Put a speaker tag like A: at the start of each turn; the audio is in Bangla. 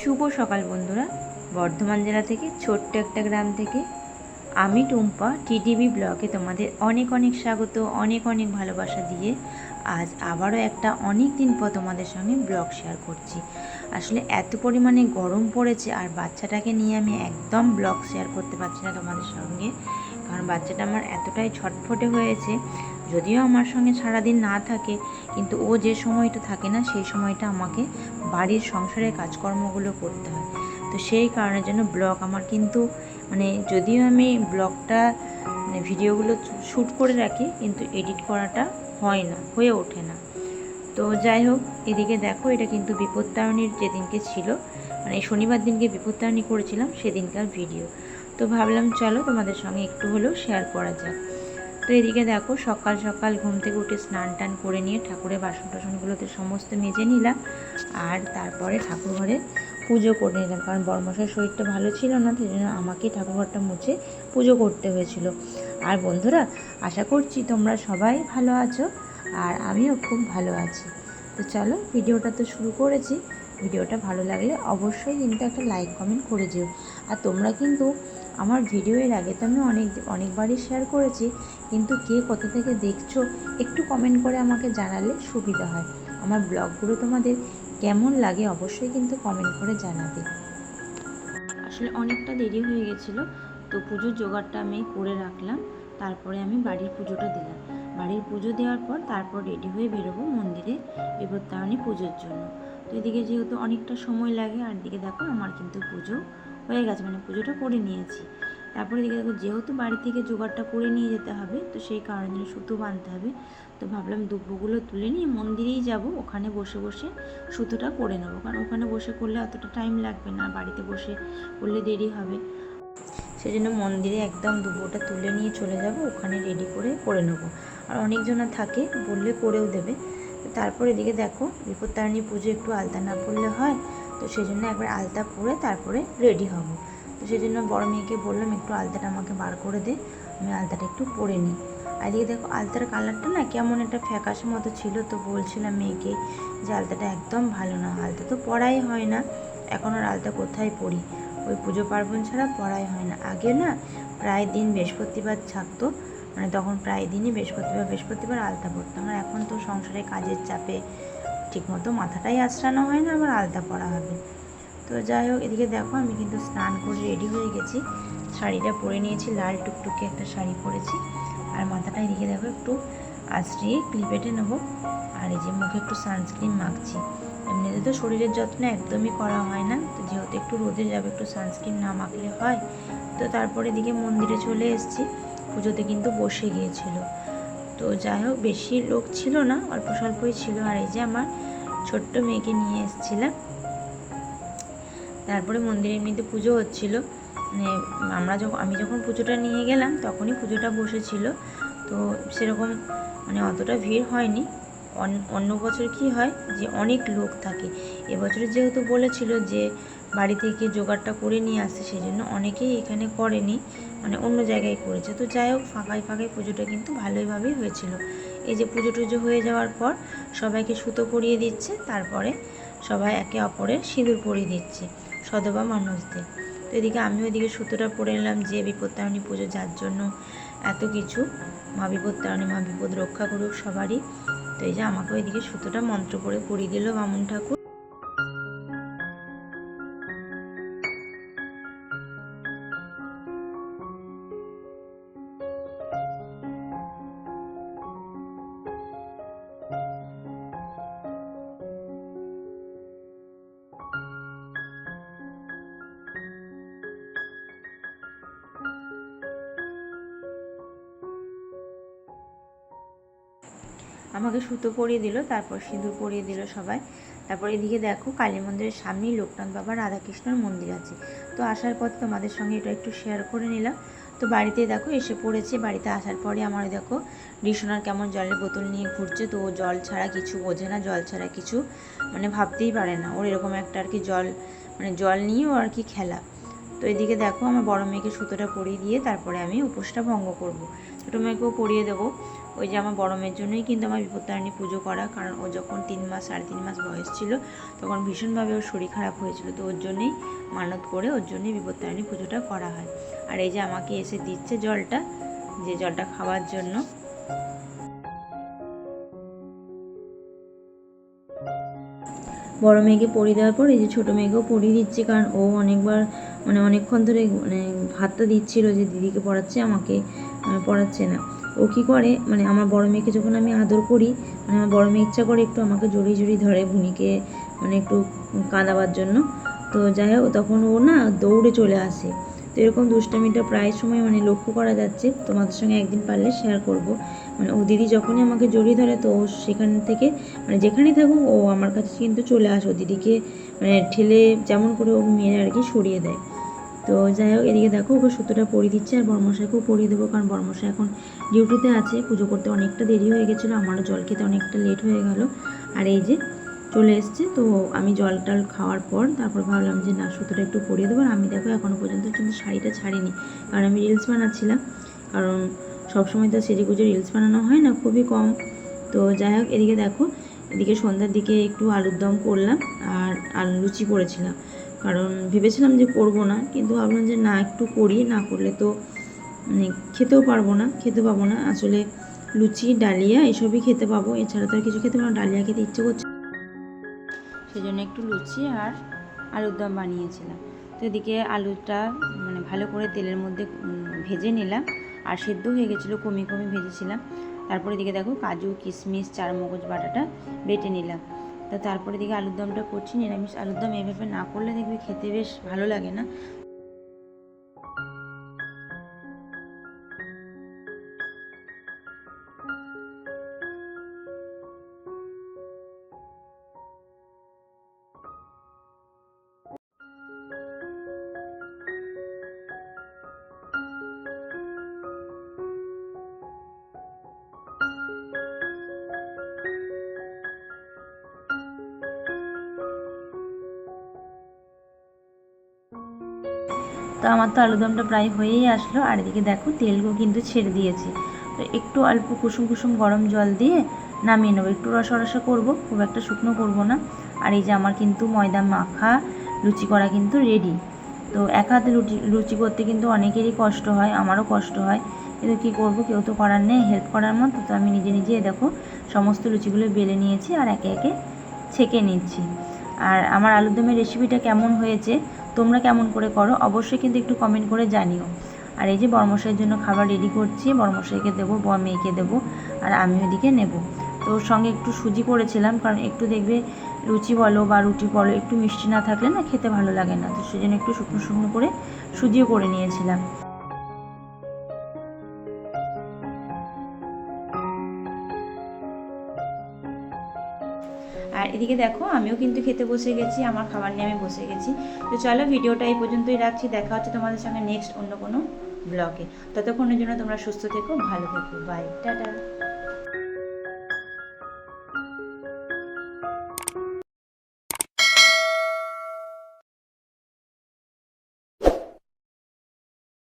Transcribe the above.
A: শুভ সকাল বন্ধুরা। বর্ধমান জেলা থেকে ছোট্ট একটা গ্রাম থেকে আমি টুম্পা, টিটিভি ব্লকে তোমাদের অনেক অনেক স্বাগত, অনেক অনেক ভালোবাসা দিয়ে আজ আবারও একটা অনেক দিন পর তোমাদের সঙ্গে ব্লগ শেয়ার করছি। আসলে এত পরিমাণে গরম পড়েছে আর বাচ্চাটাকে নিয়ে আমি একদম ব্লগ শেয়ার করতে পারছি না তোমাদের সঙ্গে। কারণ বাচ্চাটা আমার এতটাই ছটফটে হয়েছে, যদিও আমার সঙ্গে সারাদিন না থাকে, কিন্তু ও যে সময়টা থাকে না, সেই সময়টা আমাকে বাড়ির সংসারের কাজকর্মগুলো করতে হয়। তো সেই কারণের জন্য ব্লগ আমার কিন্তু মানে যদিও আমি ব্লগটা মানে ভিডিওগুলো শ্যুট করে রাখি, কিন্তু এডিট করাটা হয় না, হয়ে ওঠে না। তো যাই হোক, এদিকে দেখো, এটা কিন্তু বিপত্তারণীর যেদিনকে ছিল মানে শনিবার দিনকে বিপত্তারণী করেছিলাম, সেদিনকার ভিডিও তো ভাবলাম, চলো তোমাদের সঙ্গে একটু হলেও শেয়ার করা যাক। তো এদিকে দেখো, সকাল সকাল ঘুম থেকে উঠে স্নান টান করে নিয়ে ঠাকুরের বাসন টাসনগুলোতে সমস্ত মেজে নিলাম, আর তারপরে ঠাকুর ঘরে পুজো করে নিলাম। কারণ বর্মশার শরীরটা ভালো ছিল না, সেই জন্য আমাকে ঠাকুরঘরটা মুছে পুজো করতে হয়েছিল। আর বন্ধুরা, আশা করছি তোমরা সবাই ভালো আছো আর আমিও খুব ভালো আছি। তো চলো, ভিডিওটা তো শুরু করেছি। ভিডিওটা ভালো লাগলে অবশ্যই কিন্তু একটা লাইক কমেন্ট করে যেও। আর তোমরা কিন্তু আমার ভিডিও এর আগে তো আমি অনেক, অনেকবারই শেয়ার করেছি, কিন্তু কে কোথা থেকে দেখছ, একটু কমেন্ট করে আমাকে জানালে সুবিধা হয়। আমার ব্লগগুলো তোমাদের কেমন লাগে অবশ্যই কিন্তু কমেন্ট করে জানাবে। আসলে অনেকটা দেরি হয়ে গেছিল তো পুজোর জোগাড়টা আমি করে রাখলাম। তারপরে আমি বাড়ির পুজোটা দিলাম। বাড়ির পুজো দেওয়ার পর তারপর রেডি হয়ে বেরোবো মন্দিরে বিপত্তায়নী পুজোর জন্য। তো এদিকে যেহেতু অনেকটা সময় লাগে, আর দিকে দেখো আমার কিন্তু পুজো হয়ে গেছে মানে পুজোটা করে নিয়েছি। তারপরে দিকে দেখো যেহেতু বাড়ি থেকে জোগাড়টা করে নিয়ে যেতে হবে, তো সেই কারণে সুতো বাঁধতে হবে। তো ভাবলাম দুব্বগুলো তুলে নিয়ে মন্দিরেই যাব, ওখানে বসে বসে সুতোটা করে নেব। কারণ ওখানে বসে করলে অতটা টাইম লাগবে না, বাড়িতে বসে করলে দেরি হবে। সেই জন্য মন্দিরে একদম দুব্বটা তুলে নিয়ে চলে যাব, ওখানে রেডি করে করে নেব। আর অনেকজনা থাকে, বললে করেও দেবে। তারপর এদিকে দেখো, বিপত্তারিণী পুজো একটু আলতা না পড়লে হয়, তো সেই জন্য একবার আলতা পরে তারপরে রেডি হব। তো সেই জন্য বড় মেয়েকে বললাম, একটু আলতাটা আমাকে বার করে দে, আমি আলতাটা একটু পরে নিই। আর এদিকে দেখো, আলতার কালারটা না কেমন একটা ফ্যাকাশে মতো ছিল, তো বলছিলাম মেয়েকে যে আলতাটা একদম ভালো না, আলতা তো পরাই হয় না, এখন আর আলতা কোথায় পরি? ওই পুজো পার্বণ ছাড়া পড়াই হয় না। আগে না প্রায় দিন বৃহস্পতিবার থাকতো মানে তখন প্রায় দিনই বৃহস্পতিবার বৃহস্পতিবার আলতা পড়তাম আর এখন তো সংসারে কাজের চাপে ঠিকমতো মাথাটাই আশ্রানো হয় না, আবার আলতা পরা হবে। তো যাই হোক, এদিকে দেখো আমি কিন্তু স্নান করে রেডি হয়ে গেছি। শাড়িটা পরে নিয়েছি, লাল টুকটুকে একটা শাড়ি পরেছি। আর মাথাটা এদিকে দেখো একটু আশ্রিয়ে ক্লিপেটে নেব। আর এই যে মুখে একটু সানস্ক্রিন মাখছি। এমনিতে তো শরীরের যত্ন একদমই করা হয় না। তো যেহেতু একটু রোদে যাবে, একটু সানস্ক্রিন না মাখলে হয়। তো তারপরে এদিকে মন্দিরে চলে এসেছি। পুজোতে কিন্তু বসে গিয়েছিল। তো যাই হোক, বেশি লোক ছিল না, অল্প স্বল্পই ছিল। আর এই যে আমার ছোট্ট মেয়েকে নিয়ে এসেছিলাম। তারপরে মন্দিরে এমনিতে পুজো হচ্ছিল। মানে আমরা যখন, আমি যখন পুজোটা নিয়ে গেলাম, তখনই পুজোটা বসেছিল। তো সেরকম মানে অতটা ভিড় হয়নি। অন্য বছর কি হয় যে অনেক লোক থাকে। এবছরে যেহেতু বলেছিল যে বাড়ি থেকে জোগাড়টা করে নিয়ে আসে সেই জন্য অনেকেই এখানে করেনি মানে অন্য জায়গায় করেছে। তো যাই হোক, ফাঁকায় ফাঁকায় পুজোটা কিন্তু ভালোইভাবেই হয়েছিল। এই যে পুজো টুজো হয়ে যাওয়ার পর সবাইকে সুতো পরিয়ে দিচ্ছে, তারপরে সবাই একে অপরের সিঁদুর পরিয়ে দিচ্ছে, সদবা মানুষদের। তো এদিকে আমিও এদিকে সুতোটা পরে নিলাম যে বিপত্তারণী পুজো যার জন্য এত কিছু। মা বিপদ তারণে মা বিপদ রক্ষা করুক সবারই। তো এই যে আমাকেও এদিকে সুতোটা মন্ত্র করে পরিয়ে দিল বামুন ঠাকুর। আমাকে সুতো পরিয়ে দিল, তারপর সিঁদুর পরিয়ে দিল সবাই। তারপর এদিকে দেখো কালী মন্দিরের সামনেই লোকনাথ বাবা রাধাকৃষ্ণর মন্দির আছে। তো আসার পর তোমাদের সঙ্গে এটা একটু শেয়ার করে নিলাম। তো বাড়িতে দেখো এসে পড়েছে, বাড়িতে আসার পরে আমার দেখো রিসোনার কেমন জলের বোতল নিয়ে ঘুরছে। তো ও জল ছাড়া কিছু বোঝে না, জল ছাড়া কিছু মানে ভাবতেই পারে না। ওর এরকম একটা আর কি জল মানে জল নিয়েও আর কি খেলা। তো এদিকে দেখো আমার বড় মেয়েকে সুতোটা পরিয়ে দিয়ে তারপরে আমি উপোসটা ভঙ্গ করব। ছোটো মেয়েকেও পরিয়ে দেবো। ওই যে আমার বড় মেয়ের জন্যই কিন্তু আমার বিপত্তারিণী পুজো করা কারণ ও যখন তিন মাস সাড়ে তিন মাস বয়স ছিল তখন ভীষণভাবে ওর শরীর খারাপ হয়েছিল। তো ওর জন্যই মানত করে ওর জন্যই বিপত্তারিণী পুজোটা করা হয়। আর এই যে আমাকে এসে দিচ্ছে জলটা যে জলটা খাওয়ার জন্য। বড় মেয়েকে পরিয়ে দেওয়ার পর এই যে ছোটো মেয়েকেও পরিয়ে দিচ্ছি কারণ ও অনেকবার মানে অনেকক্ষণ ধরে মানে ভাতটা দিচ্ছিল যে দিদিকে পড়াচ্ছে আমাকে আহ, পড়াচ্ছে না। ও কি করে? মানে আমার বড় মেয়েকে যখন আমি আদর করি মানে আমার বড় মেয়ে ইচ্ছা করে একটু আমাকে জড়িয়ে জড়িয়ে ধরে বুনিকে মানে একটু কাঁদাবার জন্য। তো যাই হোক, তখন ও না দৌড়ে চলে আসে। তো এরকম দুষ্টামিটা প্রায় সময় মানে লক্ষ্য করা যাচ্ছে। তোমাদের সঙ্গে একদিন পারলে শেয়ার করব। মানে ও দিদি যখনই আমাকে জড়িয়ে ধরে, তো ও সেখান থেকে মানে যেখানেই থাকুক, ও আমার কাছে কিন্তু চলে আসে। ও দিদিকে মানে ঠেলে যেমন করে ও মেয়ে আর কি সরিয়ে দেয়। তো যাই হোক, এদিকে দেখো ওকে সুতোটা পরিয়ে দিচ্ছে আর বর্মশাইকেও পরিয়ে দেবো, কারণ বর্মশাই এখন ডিউটিতে আছে। পুজো করতে অনেকটা দেরি হয়ে গেছিল, আমারও জল খেতে অনেকটা লেট হয়ে গেল। আর এই যে চলে এসছে, তো আমি জল টল খাওয়ার পর তারপর ভাবলাম যে না, সুতোটা একটু পরিয়ে দেবো। আর আমি দেখো এখনও পর্যন্ত কিন্তু শাড়িটা ছাড়িনি, কারণ আমি রিলস বানাচ্ছিলাম। কারণ সবসময় তো সেজে গুজে রিলস বানানো হয় না, খুবই কম। তো যাই হোক, এদিকে দেখো, এদিকে সন্ধ্যার দিকে একটু আলুর দম করলাম আর আলু লুচি করেছিলাম। কারণ ভেবেছিলাম যে করব না, কিন্তু ভাবলাম যে না, একটু করি, না করলে তো মানে খেতেও পারব না, খেতে পাবো না। আসলে লুচি, ডালিয়া এসবই খেতে পাবো, এছাড়া তো আর কিছু খেতে পারব না, ডালিয়া খেতে ইচ্ছে করছে সেই জন্য একটু লুচি আর আলুর দম বানিয়েছিলাম। তো এদিকে আলুটা মানে ভালো করে তেলের মধ্যে ভেজে নিলাম, আর সেদ্ধ হয়ে গেছিল কমে কমে ভেজেছিলাম। তারপরে এদিকে দেখো কাজু কিশমিশ চার মগজ বাটাটা বেটে নিলাম। তো তারপরে দিকে আলুর দমটা করছি, নিরামিষ আলুর দম এভাবে না করলে দেখবি খেতে বেশ ভালো লাগে না। তো আমার তো আলুদমটা প্রায় হয়েই আসলো। আর এদিকে দেখো তেলও কিন্তু ছেড়ে দিয়েছি। তো একটু অল্প কুসুম কুসুম গরম জল দিয়ে নামিয়ে নেব। একটু রসা রসা করব, খুব একটা শুকনো করব না। আর এই যে আমার কিন্তু ময়দা মাখা লুচি করা কিন্তু রেডি তো এক হাতে লুচি লুচি করতে কিন্তু অনেকেরই কষ্ট হয়, আমারও কষ্ট হয়। কিন্তু কী করব, কেউ তো করার নেই হেল্প করার মতো। তো আমি নিজে নিজে দেখো, সমস্ত লুচিগুলো বেলে নিয়েছি আর একে একে ছেঁকে নিচ্ছি। আর আমার আলুর দমের রেসিপিটা কেমন হয়েছে তোমরা কেমন করে করো, অবশ্যই কিন্তু একটু কমেন্ট করে জানিও। আর এই যে বর্মশাইয়ের জন্য খাবার রেডি করছি, বর্মশাইকে দেবো ব মেয়েকে দেবো, আর আমি ওদিকে নেব। তো সঙ্গে একটু সুজি করেছিলাম, কারণ একটু দেখবে লুচি বলো বা রুটি বলো, একটু মিষ্টি না থাকলে না খেতে ভালো লাগে না। তো সেজন্য একটু শুকনো শুকনো করে সুজিও করে নিয়েছিলাম। এদিকে দেখো, আমিও কিন্তু খেতে বসে গেছি, আমার খাবার নিয়ে আমি বসে গেছি। তো চলো ভিডিওটা এই পর্যন্তই রাখছি, দেখা হচ্ছে তোমাদের সঙ্গে নেক্সট অন্য কোনো ব্লগে ততক্ষণের জন্য তোমরা সুস্থ থেকো, ভালো থেকো বাই টাটা।